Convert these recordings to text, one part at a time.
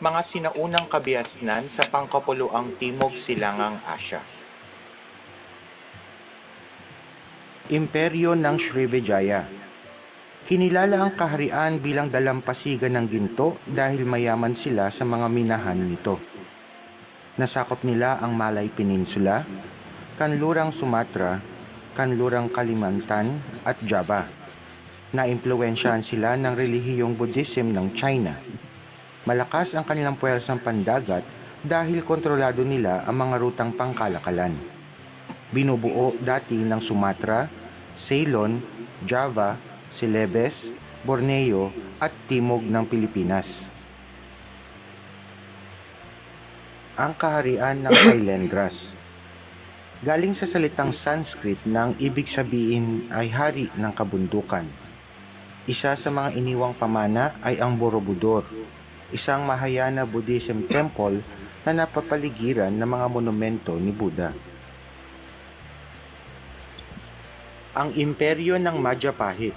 mga sinaunang kabiasnan sa pangkapuluang Timog Silangang Asya. Imperyo ng Srivijaya Kinilala ang kaharian bilang dalampasigan ng ginto dahil mayaman sila sa mga minahan nito. Nasakop nila ang Malay Peninsula, Kanlurang Sumatra, Kanlurang Kalimantan at Java. Naimpluwensyahan sila ng relihiyong Buddhism ng China. Malakas ang kanilang puwersang pandagat dahil kontrolado nila ang mga rutang pangkalakalan. Binubuo dati ng Sumatra, Ceylon, Java, Celebes, Borneo at Timog ng Pilipinas. Ang kaharian ng Sailendras Galing sa salitang Sanskrit na ang ibig sabihin ay hari ng kabundukan. Isa sa mga iniwang pamana ay ang Borobudur, isang Mahayana Buddhism temple na napapaligiran ng mga monumento ni Buddha. Ang imperyo ng Majapahit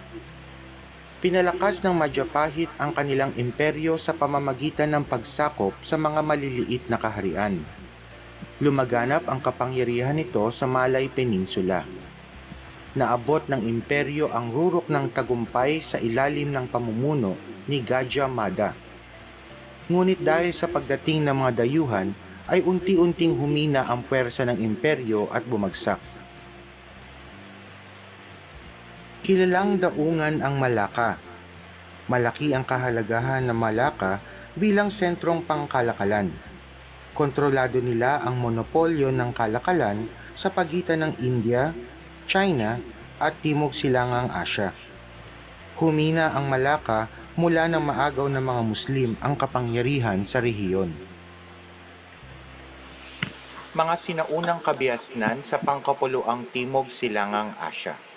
Pinalakas ng Majapahit ang kanilang imperyo sa pamamagitan ng pagsakop sa mga maliliit na kaharian. Lumaganap ang kapangyarihan nito sa Malay Peninsula. Naabot ng imperyo ang rurok ng tagumpay sa ilalim ng pamumuno ni Gajah Mada. Ngunit dahil sa pagdating ng mga dayuhan, ay unti-unting humina ang puwersa ng imperyo at bumagsak. Kilalang daungan ang Malacca. Malaki ang kahalagahan ng Malacca bilang sentrong pangkalakalan. Kontrolado nila ang monopolyo ng kalakalan sa pagitan ng India, China at Timog Silangang Asya. Humina ang Malacca mula ng maagaw ng mga Muslim ang kapangyarihan sa rehiyon. Mga sinaunang kabiasnan sa pangkapuluang Timog Silangang Asya.